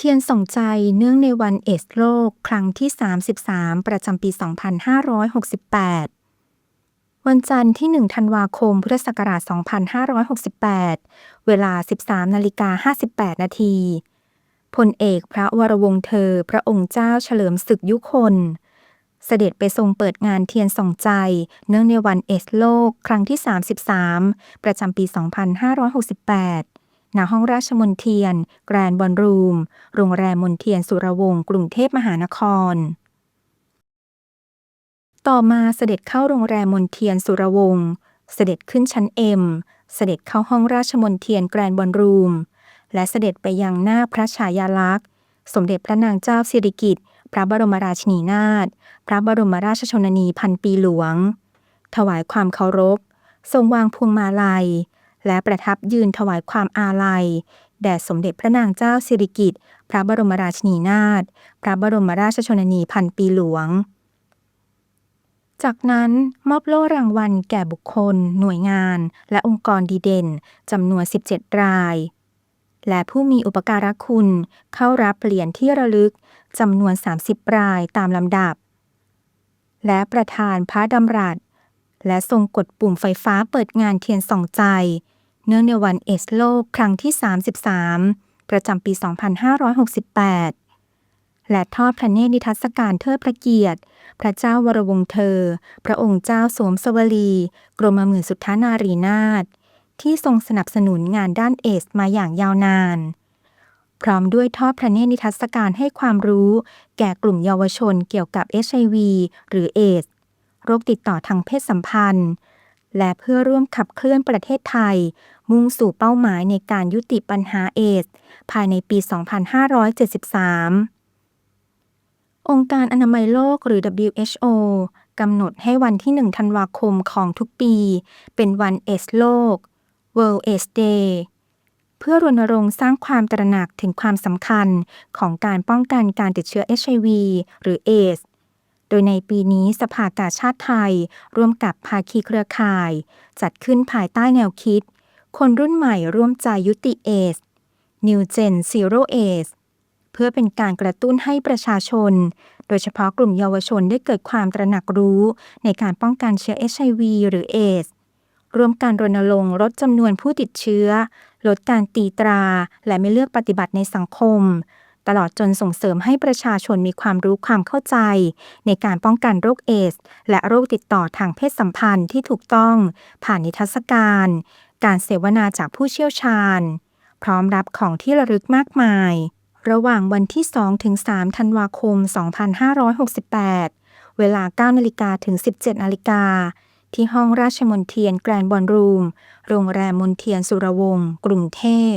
ทียนส่องใจเนื่องในวันเอสโลก ครั้งที่ 33 ประจำปี 2568 วันจันทร์ที่ 1 ธันวาคม พุทธศักราช 2568 เวลา 13 นาฬิกา 58 นาทีพลเอกพระวรวงศ์เธอ พระองค์เจ้าเฉลิมศึกยุคน เสด็จไปทรงเปิดงานเทียนส่องใจ เนื่องในวันเอสโลก ครั้งที่ 33 ประจำปี 2568 ณห้องราชมนเทียน แกรนบอลรูม โรงแรมมนเทียนสุรวงศ์กรุงเทพมหานคร ต่อมาเสด็จเข้าโรงแรมมนเทียนสุรวงศ์ เสด็จขึ้นชั้นเอ็ม เสด็จเข้าห้องราชมนเทียนแกรนบอลรูม และเสด็จไปยังหน้าพระฉายาลักษณ์ สมเด็จพระนางเจ้าสิริกิติ์ พระบรมราชินีนาถ พระบรมราชชนนีพันปีหลวง ถวายความเคารพ ทรงวางพวงมาลัย และประทับยืนถวายความอาลัย แด่สมเด็จพระนางเจ้าสิริกิติ์พระบรมราชินีนาถพระบรมราชชนนีพันปีหลวง จากนั้นมอบโล่รางวัลแก่บุคคล หน่วยงาน และองค์กรดีเด่นจำนวน 17 ราย และผู้มีอุปการะคุณเข้ารับเหรียญที่ระลึกจำนวน 30 รายตามลำดับ และประธานพระดำรัสและทรงกดปุ่มไฟฟ้าเปิดงานเทียนส่องใจ เนื่องในวันเอสโลกครั้งที่ 33 ประจำปี 2568 และทอดพระเนตรนิทรรศการเทิดพระเกียรติ พระเจ้าวรวงเธอ พระองค์เจ้าสวมสวลี กรมหมื่นสุทธานารีนาถที่ทรงสนับสนุนงานด้านเอสมาอย่างยาวนาน พร้อมด้วยทอดพระเนตรนิทรรศการให้ความรู้แก่กลุ่มเยาวชนเกี่ยวกับ HIV หรือเอสโรคติดต่อทางเพศสัมพันธ์ และเพื่อร่วมขับเคลื่อนประเทศไทย มุ่งสู่เป้าหมายในการยุติปัญหาเอส ภายในปี 2573องค์การอนามัยโลกหรือ WHO กำหนดให้วันที่ 1 ธันวาคมของทุกปี เป็นวันเอสโลก World AIDS Day เพื่อรณรงค์สร้างความตระหนักถึงความสำคัญของการป้องกันการติดเชื้อ HIV หรือเอส โดยในปีนี้สภากาชาติไทย ร่วมกับภาคีเครือข่าย จัดขึ้นภายใต้แนวคิด คนรุ่นใหม่ร่วมใจยุติเอส New Gen Zero AIDS เพื่อเป็นการกระตุ้นให้ประชาชน โดยเฉพาะกลุ่มเยาวชนได้เกิดความตระหนักรู้ในการป้องกันเชื้อ HIV หรือเอสร่วมการรณรงค์ลดจำนวนผู้ติดเชื้อ ลดการตีตรา และไม่เลือกปฏิบัติในสังคม ตลอดจนส่งเสริมให้ประชาชนมีความรู้ความเข้าใจ ในการป้องกันโรคเอส และโรคติดต่อทางเพศสัมพันธ์ที่ถูกต้องผ่านนิทรรศการ การเสวนาจากผู้เชี่ยวชาญ พร้อมรับของที่ระลึกมากมาย ระหว่างวันที่ 2 ถึง 3 ธันวาคม 2568 เวลา 9 นาฬิกาถึง 17 นาฬิกา ที่ห้องราชมนเทียนแกรนด์บอลรูม โรงแรมมนเทียนสุรวงศ์กรุงเทพ